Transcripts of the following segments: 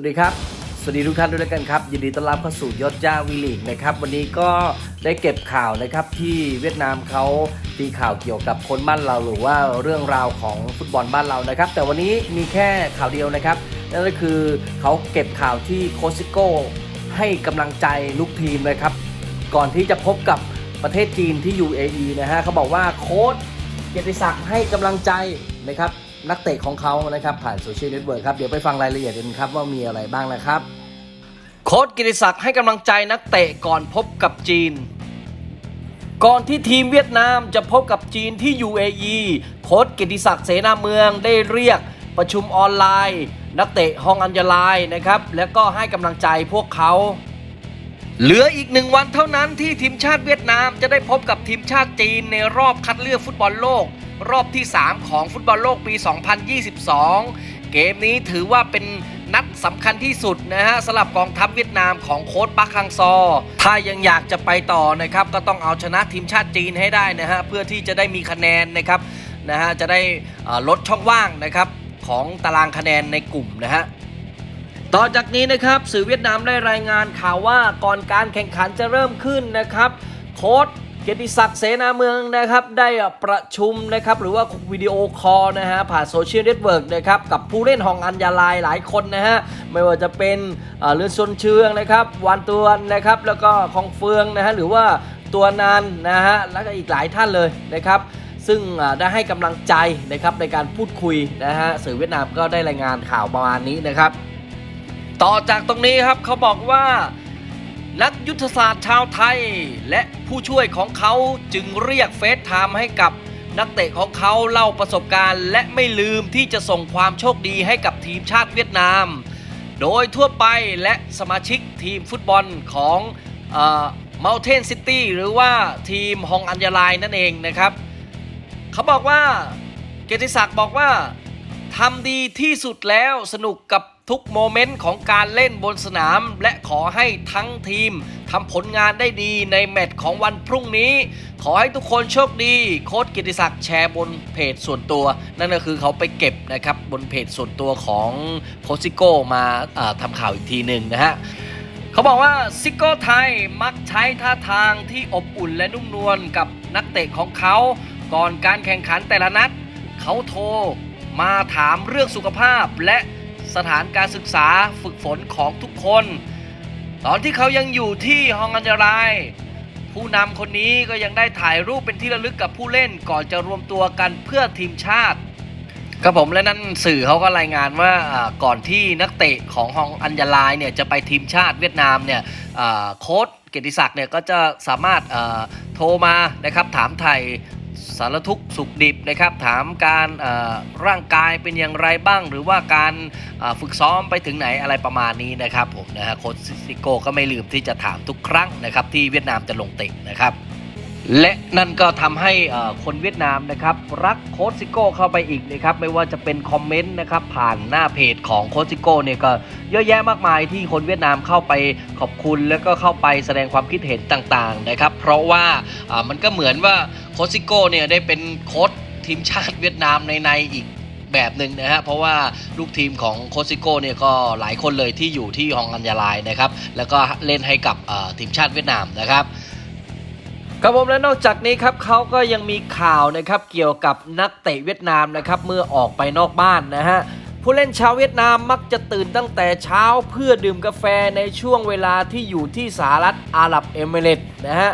สวัสดีครับ สวัสดีทุกท่านด้วยแล้วกันครับ ยินดีต้อนรับเข้าสู่ยศจ้าวีลีกนะครับ วันนี้ก็ได้เก็บข่าวนะครับที่เวียดนามเขาตีข่าวเกี่ยวกับคนบ้านเราหรือว่าเรื่องราวของฟุตบอลบ้านเรานะครับ แต่วันนี้มีแค่ข่าวเดียวนะครับ นั่นก็คือเขาเก็บข่าวที่โคซิโก้ให้กำลังใจลูกทีมนะครับ ก่อนที่จะพบกับประเทศจีนที่ UAE นะฮะเขาบอกว่าโค้ชเกียรติศักดิ์ให้กำลังใจนะครับ นักเตะของเขานะครับ ผ่านโซเชียลเน็ตเวิร์กครับ เดี๋ยวไปฟังรายละเอียดกันครับ ว่ามีอะไรบ้างนะครับ โค้ชกียรติศักดิ์ให้กำลังใจนักเตะก่อนพบกับจีน ก่อนที่ทีมเวียดนามจะพบกับจีนที่ UAE โค้ชกียรติศักดิ์เสนาเมืองได้เรียกประชุมออนไลน์ นักเตะฮองอัญญลายนะครับ แล้วก็ให้กำลังใจพวกเขาเหลืออีกหนึ่งวันเท่านั้นที่ทีมชาติเวียดนามจะได้พบกับทีมชาติจีนในรอบคัดเลือกฟุตบอลโลก รอบที่ 3 ของฟุตบอลโลกปี 2022 เกมนี้ถือว่าเป็นนัดสำคัญที่สุดนะฮะสำหรับกองทัพเวียดนามของโค้ชปักฮังซอ ถ้ายังอยากจะไปต่อนะครับ ก็ต้องเอาชนะทีมชาติจีนให้ได้นะฮะเพื่อที่จะได้มีคะแนนนะครับนะฮะจะได้ลดช่องว่างนะครับของตารางคะแนนในกลุ่มนะฮะต่อจากนี้นะครับสื่อเวียดนามได้รายงานข่าวว่าก่อนการแข่งขันจะเริ่มขึ้นนะครับ โค้ช เกียรติศักดิ์เสนาเมืองนะครับได้ประชุมนะครับหรือว่าวิดีโอคอลนะฮะผ่านโซเชียลเน็ตเวิร์กนะครับกับผู้เล่นฮองอัญญาลายหลายคนนะฮะไม่ว่าจะเป็นเอ่อเลือนซนเชืองนะครับวานตวนนะครับแล้วก็คองเฟืองนะฮะหรือว่าตัวนานนะฮะแล้วก็อีกหลายท่านเลยนะครับซึ่งได้ให้กำลังใจนะครับในการพูดคุยนะฮะสื่อเวียดนามก็ได้รายงานข่าวประมาณนี้นะครับ ต่อจากตรงนี้ครับเขาบอกว่า นักยุทธศาสตร์ชาวไทย และผู้ช่วยของเขาจึงเรียกเฟซไทม์ให้กับนักเตะของเขาเล่าประสบการณ์ และไม่ลืมที่จะส่งความโชคดีให้กับทีมชาติเวียดนาม โดยทั่วไปและสมาชิกทีมฟุตบอลของเอ่อ Mountain City หรือว่าทีมฮองอัญญาลายนั่นเองนะครับ เขาบอกว่าเกติศักดิ์บอกว่าทำดีที่สุดแล้วสนุกกับ ทุกโมเมนต์ของการเล่นบนสนาม และขอให้ทั้งทีมทำผลงานได้ดีในแมตช์ของวันพรุ่งนี้ ขอให้ทุกคนโชคดี โค้ชกียรติศักดิ์แชร์บนเพจส่วนตัว นั่นก็คือเขาไปเก็บนะครับบนเพจส่วนตัวของโคชซิโก้มาทำข่าวอีกทีหนึ่งนะฮะเขาบอกว่าซิโก้ไทยมักใช้ท่าทางที่อบอุ่นและนุ่มนวลกับนักเตะของเขาก่อนการแข่งขันแต่ละนัด เขาโทรมาถามเรื่องสุขภาพและ สถานการศึกษาฝึกฝนของทุกคน ตอนที่เขายังอยู่ที่ฮองอัญญารายผู้นำคนนี้ก็ยังได้ถ่ายรูปเป็นที่ระลึกกับผู้เล่นก่อนจะรวมตัวกันเพื่อทีมชาติครับผมและนั่นสื่อเขาก็รายงานว่าก่อนที่นักเตะของฮองอัญญาลายเนี่ยจะไปทีมชาติเวียดนามเนี่ยโค้ชเกียรติศักดิ์เนี่ยก็จะสามารถโทรมานะครับถามไทย สารทุกสุขดิบนะครับ ถามการร่างกายเป็นอย่างไรบ้าง หรือว่าการฝึกซ้อมไปถึงไหนอะไรประมาณนี้นะครับผมนะฮะโค้ชซิโก้ก็ไม่ลืมที่จะถามทุกครั้งนะครับที่เวียดนามจะลงเตะนะครับ และนั่นก็ทำให้คนเวียดนามนะครับรักโค้ชซิโก้เข้าไปอีกนะครับไม่ว่าจะเป็นคอมเมนต์นะครับผ่านหน้าเพจของโค้ชซิโก้เนี่ยก็เยอะแยะมากมายที่คนเวียดนามเข้าไปขอบคุณ แล้วก็เข้าไปแสดงความคิดเห็นต่างๆนะครับเพราะว่ามันก็เหมือนว่าโค้ชซิโก้เนี่ยได้เป็นโค้ชทีมชาติเวียดนามในในๆอีกแบบหนึ่งนะฮะเพราะว่าลูกทีมของโคซิโก้เนี่ยก็หลายคนเลยที่อยู่ที่ฮองอัญญาลายนะครับแล้วก็เล่นให้กับทีมชาติเวียดนามนะครับ ครับผมและนอกจากนี้ครับเขาก็ยังมีข่าวนะครับเกี่ยวกับนักเตะเวียดนามนะครับเมื่อออกไปนอกบ้านนะฮะผู้เล่นชาวเวียดนามมักจะตื่นตั้งแต่เช้าเพื่อดื่มกาแฟในช่วงเวลาที่อยู่ที่สหรัฐอาหรับเอมิเรต์นะฮะ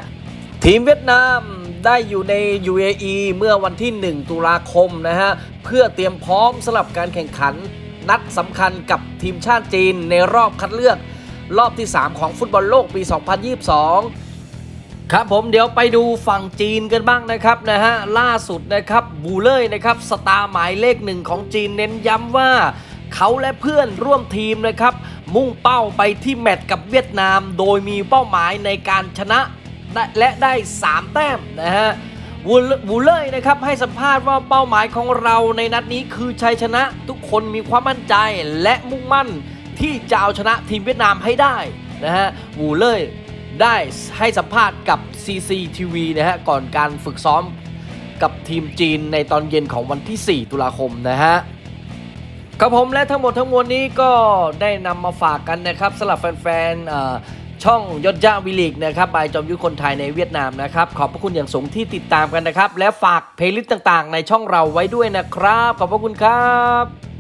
ทีมเวียดนามได้อยู่ใน UAE เมื่อวันที่ 1 ตุลาคมนะฮะเพื่อเตรียมพร้อมสำหรับการแข่งขัน นัดสำคัญกับทีมชาติจีนในรอบคัดเลือก รอบที่ 3 ของฟุตบอลโลกปี 2022 ครับผมเดี๋ยวไปดูฝั่งจีนกันบ้างนะครับนะฮะล่าสุดนะครับบูเล่ยนะครับสตาร์หมายเลขหนึ่งของจีนเน้นย้ำว่าเขาและเพื่อนร่วมทีมนะครับ มุ่งเป้าไปที่แมตช์กับเวียดนาม โดยมีเป้าหมายในการชนะและได้ 3 แต้มนะฮะวูเลวูเล่ยนะครับให้สัมภาษณ์ว่าเป้าหมายของเราในนัดนี้คือชัยชนะทุกคนมีความมั่นใจและมุ่งมั่นที่จะเอาชนะทีมเวียดนามให้ได้นะฮะวูเล่ย ได้ให้สัมภาษณ์กับ CCTV นะฮะก่อนการฝึกซ้อมกับทีมจีนในตอนเย็นของวันที่ 4 ตุลาคมนะฮะครับผมและทั้งหมดทั้งมวลนี้ก็ได้นำมาฝากกันนะครับสำหรับแฟนๆเอ่อช่องยศยาวิลีกนะครับบายจอมยุทธคนไทยในเวียดนามนะครับ ขอบพระคุณอย่างสูงที่ติดตามกันนะครับ และฝากเพลย์ลิสต์ต่างๆ ในช่องเราไว้ด้วยนะครับ ขอบพระคุณครับ